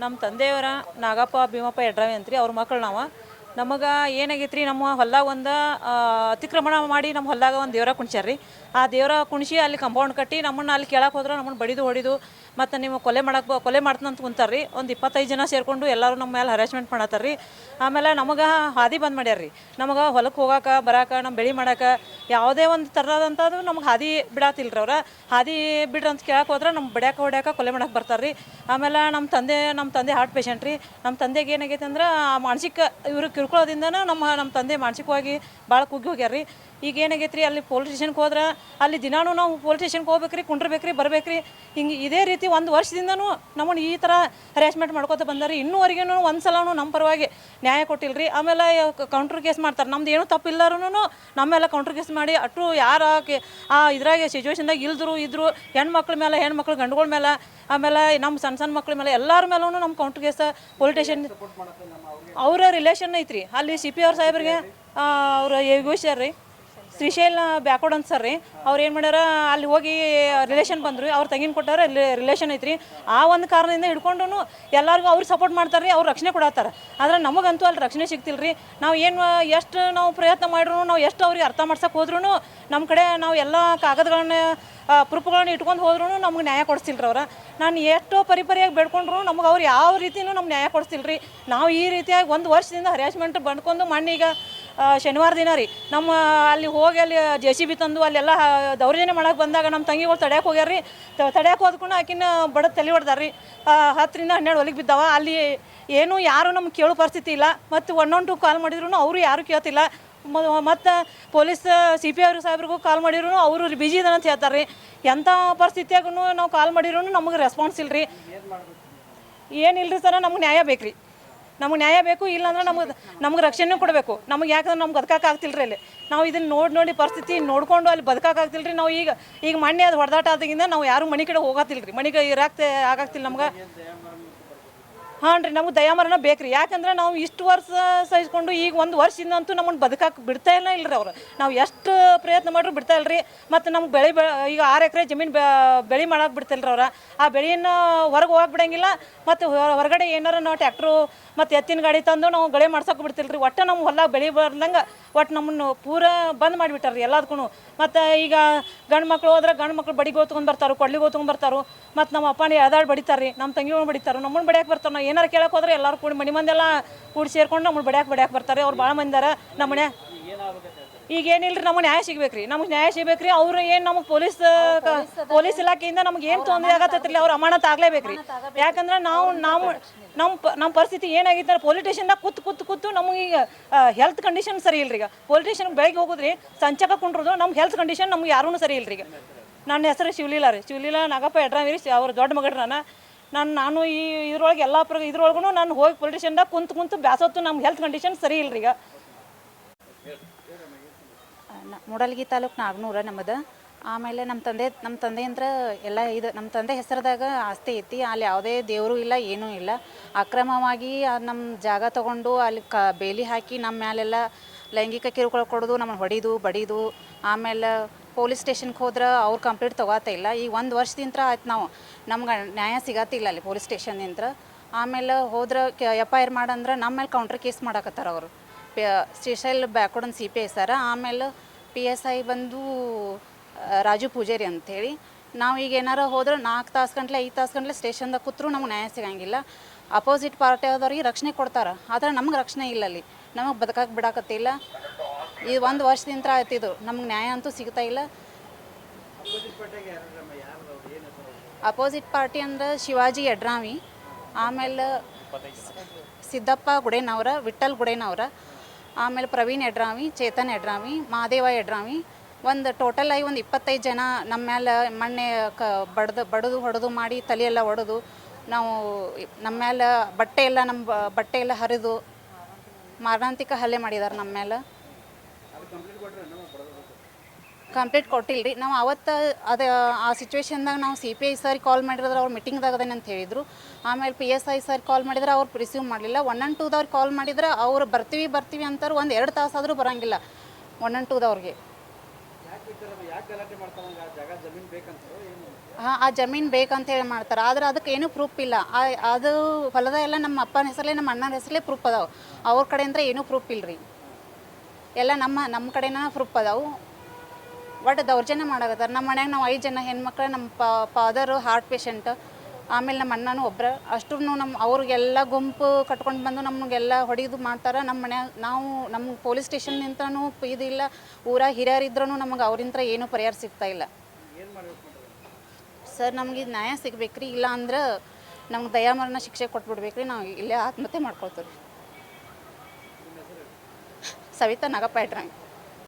ನಮ್ಮ ತಂದೆಯವರ ನಾಗಪ್ಪ ಭೀಮಪ್ಪ ಯಡ್ರಾವಿ ಅಂತ್ರಿ ಅವ್ರ ಮಕ್ಕಳು ನಾವು. ನಮಗೆ ಏನಾಗೈತೆ ರೀ ನಮ್ಮ ಹೊಲ್ದಾಗ ಒಂದು ಅತಿಕ್ರಮಣ ಮಾಡಿ ನಮ್ಮ ಹೊಲ್ದಾಗ ಒಂದು ದೇವ್ರ ಕುಣಿಸ್ಯಾರ್ರಿ. ಆ ದೇವ್ರ ಕುಣಿಸಿ ಅಲ್ಲಿ ಕಂಪೌಂಡ್ ಕಟ್ಟಿ ನಮ್ಮನ್ನು ಅಲ್ಲಿ ಕೇಳಕ್ಕೆ ಹೋದ್ರೆ ನಮ್ಮನ್ನು ಬಡಿದು ಹೊಡಿದು ಮತ್ತು ನೀವು ಕೊಲೆ ಮಾಡಕ್ಕೆ ಕೊಲೆ ಮಾಡ್ತಂತ ರೀ ಒಂದು ಇಪ್ಪತ್ತೈದು ಜನ ಸೇರಿಕೊಂಡು ಎಲ್ಲರೂ ನಮ್ಮ ಮೇಲೆ ಹರಾಸ್ಮೆಂಟ್ ಮಾಡತ್ತಾರ್ರಿ. ಆಮೇಲೆ ನಮಗೆ ಹಾದಿ ಬಂದ್ ಮಾಡ್ಯಾರ್ರಿ. ನಮಗೆ ಹೊಲಕ್ಕೆ ಹೋಗಾಕ, ಬರಾಕ ನಮ್ಮ ಬೆಳೆ ಮಾಡಕ್ಕೆ ಯಾವುದೇ ಒಂದು ಥರದಂಥದ್ದು ನಮ್ಗೆ ಹಾದಿ ಬಿಡಾತಿಲ್ರಿ ಅವ್ರ. ಹಾದಿ ಬಿಡ್ರಿ ಅಂತ ಕೇಳಕ್ಕೆ ಹೋದ್ರೆ ನಮ್ಮ ಬಡ್ಯಾಕ, ಹೊಡ್ಯಾಕ ಕೊಲೆ ಮಾಡಕ್ಕೆ ಬರ್ತಾರ್ರಿ. ಆಮೇಲೆ ನಮ್ಮ ತಂದೆ ನಮ್ಮ ತಂದೆ ಹಾರ್ಟ್ ಪೇಷಂಟ್ ರೀ. ನಮ್ಮ ತಂದೆಗೆ ಏನಾಗೈತೆ ಅಂದ್ರೆ ಆ ಮಾನಸಿಕ ಇವರು ಕಿರ್ಕೊಳ್ಳೋದಿಂದನ ನಮ್ಮ ನಮ್ಮ ತಂದೆ ಮಾನಸಿಕವಾಗಿ ಭಾಳ ಕುಗ್ಗಿ ಹೋಗ್ಯಾರ ರೀ ಈಗ ಏನಾಗೈತ್ರಿ, ಅಲ್ಲಿ ಪೊಲೀಸ್ ಸ್ಟೇಷನ್ಗೆ ಹೋದ್ರೆ, ಅಲ್ಲಿ ದಿನಾನೂ ನಾವು ಪೊಲೀಸ್ ಸ್ಟೇಷನ್ಗೆ ಹೋಗ್ಬೇಕ್ರಿ, ಕುಂಡ್ರಬೇಕ್ರಿ ರೀ ಹಿಂಗೆ ಇದೇ ರೀತಿ ಒಂದು ವರ್ಷದಿಂದನೂ ನಮ್ಮನ್ನು ಈ ಥರ ಹರಾಸ್ಮೆಂಟ್ ಮಾಡ್ಕೋತ ಬಂದಾರಿ ಇನ್ನೂವರೆಗೂ ಒಂದು ಸಲನೂ ನಮ್ಮ ಪರವಾಗಿ ನ್ಯಾಯ ಕೊಟ್ಟಿಲ್ಲ ರೀ ಆಮೇಲೆ ಕೌಂಟ್ರ್ ಕೇಸ್ ಮಾಡ್ತಾರೆ. ನಮ್ದು ಏನೂ ತಪ್ಪಿಲ್ಲರೂ ನಮ್ಮೆಲ್ಲ ಕೌಂಟ್ರ್ ಕೇಸ್ ಮಾಡಿ ಅಟ್ಟು ಯಾರು ಆ ಇದ್ರಾಗೆ ಸಿಚುವೇಶನ್ದಾಗ ಇಲ್ದ್ರು, ಇದ್ರು, ಹೆಣ್ಮಕ್ಳ ಮೇಲೆ ಹೆಣ್ಮಕ್ಳು ಗಂಡುಗಳ ಮೇಲೆ ಆಮೇಲೆ ನಮ್ಮ ಸಣ್ಣ ಸಣ್ಣ ಮಕ್ಳ ಮೇಲೆ ಎಲ್ಲರ ಮೇಲೂ ನಮ್ಮ ಕೌಂಟ್ರ್ ಕೇಸ್ ಪೊಲೀಸ್ ಸ್ಟೇಷನ್ ಅವರ ರಿಲೇಷನ್ ಐತ್ರಿ. ಅಲ್ಲಿ ಸಿ ಪಿ ಅವ್ರ ಸಾಹೇಬ್ರಿಗೆ ಅವ್ರ ಯೋಗೇಶ್ವರ್ ರೀ ಶ್ರೀಶೈಲ ಬ್ಯಾಕ್ವರ್ಡ್ ಅಂತ ಸರ್ ರೀ. ಅವ್ರು ಏನು ಮಾಡ್ಯಾರ, ಅಲ್ಲಿ ಹೋಗಿ ರಿಲೇಷನ್ ಬಂದ್ರು ಅವ್ರು ತಂಗಿನ ಕೊಟ್ಟಾರ ರಿಲೇಷನ್ ಐತ್ರಿ. ಆ ಒಂದು ಕಾರಣದಿಂದ ಹಿಡ್ಕೊಂಡು ಎಲ್ಲರಿಗೂ ಅವ್ರು ಸಪೋರ್ಟ್ ಮಾಡ್ತಾರೆ ರೀ, ಅವ್ರು ರಕ್ಷಣೆ ಕೊಡತ್ತಾರ. ಆದ್ರೆ ನಮಗಂತೂ ಅಲ್ಲಿ ರಕ್ಷಣೆ ಸಿಗ್ತಿಲ್ಲ ರೀ ನಾವು ಏನು ಎಷ್ಟು ನಾವು ಪ್ರಯತ್ನ ಮಾಡಿದ್ರು ನಾವು ಎಷ್ಟು ಅವ್ರಿಗೆ ಅರ್ಥ ಮಾಡ್ಸಕ್ಕೆ ಹೋದ್ರೂ ನಮ್ಮ ಕಡೆ ನಾವು ಎಲ್ಲ ಕಾಗದಗಳನ್ನ ಪ್ರೂಫ್ಗಳನ್ನ ಇಟ್ಕೊಂಡು ಹೋದ್ರೂ ನಮ್ಗೆ ನ್ಯಾಯ ಕೊಡಿಸ್ತಿಲ್ರಿ ಅವ್ರ. ನಾನು ಎಷ್ಟೋ ಪರಿಪರಿಯಾಗಿ ಬೇಡ್ಕೊಂಡ್ರು, ನಮ್ಗೆ ಅವ್ರು ಯಾವ ರೀತಿಯೂ ನಮ್ಗೆ ನ್ಯಾಯ ಕೊಡಿಸ್ತಿಲ್ರಿ. ನಾವು ಈ ರೀತಿಯಾಗಿ ಒಂದು ವರ್ಷದಿಂದ ಹರಾಸ್ಮೆಂಟ್ ಬಂದ್ಕೊಂಡು ಮಣ್ಣೀಗ ಶನಿವಾರ ದಿನ ರೀ. ನಮ್ಮ ಅಲ್ಲಿ ಹೋಗಿ ಅಲ್ಲಿ ಜೆ ಸಿ ಬಿ ತಂದು ಅಲ್ಲೆಲ್ಲ ದೌರ್ಜನ್ಯ ಮಾಡಕ್ಕೆ ಬಂದಾಗ ನಮ್ಮ ತಂಗಿಗಳು ತಡ್ಯಾಕೆ ಹೋಗ್ಯಾರ ರೀ. ತಡ್ಯಾಕೆ ಹೋದ್ಕೊಂಡು ಆಕಿನ ಬಡ ತಲೆ ಹೊಡ್ದಾರ ರೀ. ಹತ್ತರಿಂದ ಹನ್ನೆರಡು ಒಲಿಗೆ ಬಿದ್ದಾವ. ಅಲ್ಲಿ ಏನು ಯಾರು ನಮ್ಗೆ ಕೇಳೋ ಪರಿಸ್ಥಿತಿ ಇಲ್ಲ. ಮತ್ತು ಒನ್ ಒನ್ ಟು ಕಾಲ್ ಮಾಡಿದ್ರು ಅವರು ಯಾರು ಕೇಳ್ತಿಲ್ಲ. ಮತ್ತು ಪೊಲೀಸ್ ಸಿ ಪಿ ಅವ್ರ ಸಾಹೇಬ್ರಿಗೂ ಕಾಲ್ ಮಾಡಿದ್ರು ಅವರು ಬಿಜಿ ಇದಾರೆ ಅಂತ ಹೇಳ್ತಾರೆ ರೀ. ಎಂಥ ಪರಿಸ್ಥಿತಿಯಾಗೂ ನಾವು ಕಾಲ್ ಮಾಡಿದ್ರು ನಮಗೆ ರೆಸ್ಪಾನ್ಸ್ ಇಲ್ಲ ರೀ ಏನಿಲ್ಲ ರೀ ಸರ, ನಮ್ಗೆ ನ್ಯಾಯ ಬೇಕು ರೀ ನಮ್ಗೆ ನ್ಯಾಯ ಬೇಕು ಇಲ್ಲಾಂದ್ರೆ ನಮಗೆ ನಮ್ಗೆ ರಕ್ಷಣೆ ಕೊಡಬೇಕು. ನಮಗೆ ಯಾಕಂದ್ರೆ ನಮ್ಗೆ ಬದುಕಕ್ಕೆ ಆಗ್ತಿಲ್ರಿ ಅಲ್ಲಿ. ನಾವು ಇದನ್ನ ನೋಡಿ ನೋಡಿ ಪರಿಸ್ಥಿತಿ ನೋಡ್ಕೊಂಡು ಅಲ್ಲಿ ಬದುಕಕ್ಕೆ ಆಗ್ತಿಲ್ಲ ರೀ ನಾವು ಈಗ ಈಗ ಮಣ್ಣೆ ಅದು ಹೊಡೆದಾಟ ಆದಾಗಿಂದ ನಾವು ಯಾರು ಮನೆ ಕಡೆ ಹೋಗತ್ತಿಲ್ಲ ರೀ ಮನೆಗೆ ಇರಾಕ್ತೆ ಆಗಾಗ್ತಿಲ್ಲ ನಮ್ಗೆ. ಹಾಂ ರೀ, ನಮ್ಗೆ ದಯಾಮರಣ ಬೇಕು ಯಾಕಂದ್ರೆ ನಾವು ಇಷ್ಟು ವರ್ಷ ಸಹಿಸ್ಕೊಂಡು ಈಗ ಒಂದು ವರ್ಷದಿಂದ ಅಂತೂ ನಮ್ಮನ್ನು ಬದುಕಕ್ಕೆ ಬಿಡ್ತಾ ಇಲ್ಲ ಇಲ್ರಿ ಅವ್ರು. ನಾವು ಎಷ್ಟು ಪ್ರಯತ್ನ ಮಾಡ್ರು ಬಿಡ್ತಾ ಇಲ್ರಿ. ಮತ್ತು ನಮ್ಗೆ ಬೆಳೆ ಈಗ ಆರು ಎಕರೆ ಜಮೀನು ಬೆಳೆ ಮಾಡಕ್ಕೆ ಬಿಡ್ತಿಲ್ರಿ ಅವ್ರ. ಆ ಬೆಳೆಯನ್ನು ಹೊರಗೆ ಹೋಗಕ್ಕೆ ಬಿಡಂಗಿಲ್ಲ. ಮತ್ತು ಹೊರಗಡೆ ಏನಾರ ನಾವು ಟ್ಯಾಕ್ಟ್ರು ಮತ್ತು ಎತ್ತಿನ ಗಾಡಿ ತಂದು ನಾವು ಗಳೆ ಮಾಡ್ಸೋಕೆ ಬಿಡ್ತಿಲ್ರಿ. ಒಟ್ಟು ನಮ್ಮ ಹೊಲ ಬೆಳೆ ಬರ್ದಂಗೆ ಒಟ್ಟು ನಮ್ಮನ್ನು ಪೂರ ಬಂದ್ ಮಾಡಿಬಿಟ್ಟಾರ್ರಿ ಎಲ್ಲದಕ್ಕೂ ಮತ್ತು ಈಗ ಗಂಡು ಮಕ್ಳು ಹೋದ್ರೆ ಗಂಡು ಮಕ್ಳು ಬಡಿಗೆ ಓದ್ಕೊಂಡು ಬರ್ತಾರೆ ಕೊಡ್ಲಿಗೆ ಓತ್ಕೊಂಡು ಬರ್ತಾರೆ. ಮತ್ತು ನಮ್ಮ ಅಪ್ಪನ ಎದಾಡ್ ಬಡಿತಾರೆ ರೀ ನಮ್ಮ ತಂಗಿ ಬಡಿತಾರೆ ನಮ್ಮನ್ನು ಬಡಿಯಕ್ಕೆ ಬರ್ತಾರೆ ನಾವು ಏನಾರು ಕೇಳಕ್ಕೆ ಹೋದ್ರೆ ಎಲ್ಲರೂ ಕೂಡಿ ಮನೆ ಮಂದೆಲ್ಲ ಕೂಡಿ ಸೇರ್ಕೊಂಡು ನಮ್ಮನ್ನು ಬಡ್ಯಾಕ್ ಬಡ್ಯಾಕ್ ಬರ್ತಾರೆ. ಅವ್ರು ಭಾಳ ಮಂದಿ ಅದಾರ ನಮ್ಮ ಮನೆ ಈಗ ಏನಿಲ್ರಿ ನಮಗೆ ನ್ಯಾಯ ಸಿಗ್ಬೇಕ್ರಿ. ನಮಗೆ ನ್ಯಾಯ ಸಿಗ್ಬೇಕ್ರಿ. ಅವ್ರು ಏನು ನಮಗೆ ಪೊಲೀಸ್ ಪೊಲೀಸ್ ಇಲಾಖೆಯಿಂದ ನಮ್ಗೆ ಏನು ತೊಂದರೆ ಆಗತ್ತೈತ್ರಿ ಅವ್ರು ಅಮಾನತ್ ಆಗ್ಲೇಬೇಕ್ರಿ. ಯಾಕಂದ್ರೆ ನಾವು ನಾವು ನಮ್ಮ ನಮ್ಮ ಪರಿಸ್ಥಿತಿ ಏನಾಗಿತ್ತು ಪೊಲೀಸ್ ಸ್ಟೇಷನ್ದಾಗ ಕೂತ್ ಕೂತ್ ಕೂತು ನಮಗೆ ಈಗ ಹೆಲ್ತ್ ಕಂಡೀಷನ್ ಸರಿ ಇಲ್ರಿ ಈಗ. ಪೊಲೀಸ್ ಬೆಳಗ್ಗೆ ಹೋಗುದ್ರಿ ಸಂಚಕ ಕುಂಡ್ರದು ನಮ್ಮ ಹೆಲ್ತ್ ಕಂಡೀಷನ್ ನಮ್ಗೆ ಯಾರೂ ಸರಿ ಇಲ್ರಿ ಈಗ. ನನ್ನ ಹೆಸರು ಶಿವಲೀಲಾ ರೀ. ಶಿವಲೀಲಾ ನಾಗಪ್ಪ ಎಡ್ರಾವಿರಿ ಅವ್ರ ದೊಡ್ಡ ಮಗಡ್ರಿ ನಾನು ನಾನು ಈ ಇದ್ರೊಳಗೆ ಎಲ್ಲ ಪ್ರ ಇದ್ರೊಳಗೂ ನಾನು ಹೋಗಿ ಪೊಲಿಟಿಷನ್ದಾಗ ಕುಂತು ಕುಂತು ಬ್ಯಾಸತ್ತು ನಮ್ಮ ಹೆಲ್ತ್ ಕಂಡೀಷನ್ ಸರಿ ಇಲ್ಲ ಈಗ. ಮೂಡಲ್ಗಿ ತಾಲೂಕು ನಾಗನೂರ ನಮ್ಮದು. ಆಮೇಲೆ ನಮ್ಮ ತಂದೆ ನಮ್ಮ ತಂದೆ ಅಂದ್ರೆ ಎಲ್ಲ ಇದು ನಮ್ಮ ತಂದೆ ಹೆಸರದಾಗ ಆಸ್ತಿ ಐತಿ. ಅಲ್ಲಿ ಯಾವುದೇ ದೇವರು ಇಲ್ಲ, ಏನೂ ಇಲ್ಲ. ಅಕ್ರಮವಾಗಿ ನಮ್ಮ ಜಾಗ ತಗೊಂಡು ಅಲ್ಲಿ ಕ ಬೇಲಿ ಹಾಕಿ ನಮ್ಮ ಮ್ಯಾಲೆಲ್ಲ ಲೈಂಗಿಕ ಕಿರುಕುಳ ಕೊಡೋದು ನಮ್ಮನ್ನು ಹೊಡಿದು, ಬಡಿದು. ಆಮೇಲೆ ಪೊಲೀಸ್ ಸ್ಟೇಷನ್ಗೆ ಹೋದ್ರೆ ಅವ್ರು ಕಂಪ್ಲೀಟ್ ತೊಗೋತಾ ಇಲ್ಲ. ಈಗ ಒಂದು ವರ್ಷದಿಂದ ಆಯ್ತು ನಾವು. ನಮ್ಗೆ ನ್ಯಾಯ ಸಿಗತ್ತಿಲ್ಲ ಅಲ್ಲಿ ಪೊಲೀಸ್ ಸ್ಟೇಷನ್ನಿಂದ. ಆಮೇಲೆ ಹೋದ್ರೆ ಎಫ್ ಐ ಆರ್ ಮಾಡಂದ್ರೆ ನಮ್ಮ ಮೇಲೆ ಕೌಂಟ್ರ್ ಕೇಸ್ ಮಾಡಕತ್ತಾರ ಅವರು. ಸ್ಟೇಷಲ್ backward C P I sir. ಆಮೇಲೆ ಪಿ ಎಸ್ ಐ ಬಂದು ರಾಜು ಪೂಜಾರಿ ಅಂಥೇಳಿ ನಾವು ಈಗ ಏನಾರ ಹೋದ್ರೆ ನಾಲ್ಕು ತಾಸು ಗಂಟ್ಲೆ, ಐದು ತಾಸು ಗಂಟ್ಲೆ ಸ್ಟೇಷನ್ದಾಗ ಕೂತ್ರು ನಮ್ಗೆ ನ್ಯಾಯ ಸಿಗಂಗಿಲ್ಲ. ಅಪೋಸಿಟ್ ಪಾರ್ಟಿ ಆದವ್ರಿಗೆ ರಕ್ಷಣೆ ಕೊಡ್ತಾರೆ. ಆದರೆ ನಮ್ಗೆ ರಕ್ಷಣೆ ಇಲ್ಲ ಅಲ್ಲಿ. ನಮಗೆ ಬದುಕಕ್ಕೆ ಬಿಡಾಕತ್ತಿಲ್ಲ. ಈ ಒಂದು ವರ್ಷದಿಂದ ಆಯ್ತು ಇದು. ನಮ್ಗೆ ನ್ಯಾಯ ಅಂತೂ ಸಿಗ್ತಾ ಇಲ್ಲ. ಅಪೋಸಿಟ್ ಪಾರ್ಟಿ ಅಂದ್ರೆ ಶಿವಾಜಿ ಯಡ್ರಾಮಿ ಆಮೇಲೆ ಸಿದ್ದಪ್ಪ ಗುಡೇನವರ, ವಿಠಲ್ ಗುಡೇನವರ, ಆಮೇಲೆ ಪ್ರವೀಣ್ ಯಡ್ರಾಮಿ ಚೇತನ್ ಯಡ್ರಾಮಿ ಮಹಾದೇವ ಯಡ್ರಾಮಿ ಒಂದು ಟೋಟಲ್ ಆಗಿ ಒಂದು ಇಪ್ಪತ್ತೈದು ಜನ ನಮ್ಮ ಮೇಲೆ ಮಣ್ಣೆ ಕ ಬಡ್ದು, ಬಡದು, ಹೊಡೆದು ಮಾಡಿ ತಲೆಯೆಲ್ಲ ಒಡೆದು ನಾವು ನಮ್ಮ ಮೇಲೆ ಬಟ್ಟೆ ಎಲ್ಲ ನಮ್ಮ ಬಟ್ಟೆ ಎಲ್ಲ ಹರಿದು ಮಾರಣಾಂತಿಕ ಹಲ್ಲೆ ಮಾಡಿದ್ದಾರೆ ನಮ್ಮ ಮೇಲೆ ಕಂಪ್ಲೀಟ್ ಕೊಟ್ಟಿಲ್ಲ ರೀ ನಾವು ಅವತ್ತು ಅದು ಆ ಸಿಚುವೇಶನ್ದಾಗ ನಾವು C P I sir call ಮಾಡಿದ್ರೆ ಅವ್ರು ಮೀಟಿಂಗ್ದಾಗ ಅದೇನೆ ಅಂತ ಹೇಳಿದರು. ಆಮೇಲೆ P S I sir call ಮಾಡಿದ್ರೆ ಅವ್ರು ರಿಸೀವ್ ಮಾಡಲಿಲ್ಲ. ಒನ್ ಆ್ಯಂಡ್ ಟೂದವ್ರು ಕಾಲ್ ಮಾಡಿದ್ರೆ ಅವ್ರು ಬರ್ತೀವಿ ಬರ್ತೀವಿ ಅಂತಾರೆ ಒಂದು ಎರಡು ತಾಸಾದರೂ ಆದರೂ ಬರೋಂಗಿಲ್ಲ. ಒನ್ ಆ್ಯಂಡ್ ಟೂದವ್ರಿಗೆ ಹಾಂ ಆ ಜಮೀನು ಬೇಕಂತ ಹೇಳಿ ಮಾಡ್ತಾರೆ. ಆದ್ರೆ ಅದಕ್ಕೆ ಏನೂ ಪ್ರೂಫ್ ಇಲ್ಲ. ಆ- ಅದು ಹೊಲದ ಎಲ್ಲ ನಮ್ಮ ಅಪ್ಪನ ಹೆಸರಲ್ಲೇ ನಮ್ಮ ಅಣ್ಣನ ಹೆಸರಲ್ಲೇ ಪ್ರೂಫ್ ಅದಾವೆ. ಅವ್ರ ಕಡೆಯಿಂದ ಏನೂ ಪ್ರೂಫ್ ಇಲ್ಲ ರೀ ಎಲ್ಲ ನಮ್ಮ ನಮ್ಮ ಕಡೆನ ಪ್ರೂಫ್ ಅದಾವು. ಒಟ್ಟು ದೌರ್ಜನ್ಯ ಮಾಡಾಕತ್ತಾರ. ನಮ್ಮ ಮನ್ಯಾಗ ನಾವು ಐದು ಜನ ಹೆಣ್ಮಕ್ಳು ನಮ್ಮ ಫಾದರು ಹಾರ್ಟ್ ಪೇಷಂಟ್ ಆಮೇಲೆ ನಮ್ಮ ಅಣ್ಣನೂ ಒಬ್ರ. ಅಷ್ಟು ನಮ್ಮ ಅವ್ರಿಗೆಲ್ಲ ಗುಂಪು ಕಟ್ಕೊಂಡು ಬಂದು ನಮಗೆಲ್ಲ ಹೊಡೆದು ಮಾಡ್ತಾರೆ. ನಮ್ಮ ಮನ್ಯಾಗ ನಾವು ನಮ್ಮ ಪೊಲೀಸ್ ಸ್ಟೇಷನ್ ನಿಂತನೂ ಇದಿಲ್ಲ ಊರಾಗ ಹಿರಿಯರಿದ್ರೂ ನಮಗೆ ಅವ್ರಿಂತ ಏನೂ ಪರಿಹಾರ ಸಿಗ್ತಾ ಇಲ್ಲ. ಸರ್, ನಮಗೆ ಇದು ನ್ಯಾಯ ಸಿಗ್ಬೇಕ್ರಿ. ಇಲ್ಲ ಅಂದ್ರೆ ನಮ್ಗೆ ದಯಾಮರಣ ಶಿಕ್ಷೆ ಕೊಟ್ಬಿಡ್ಬೇಕ್ರಿ. ನಾವು ಇಲ್ಲೇ ಆತ್ಮಹತ್ಯೆ ಮಾಡ್ಕೊಳ್ತೀವಿ சவிதா நகை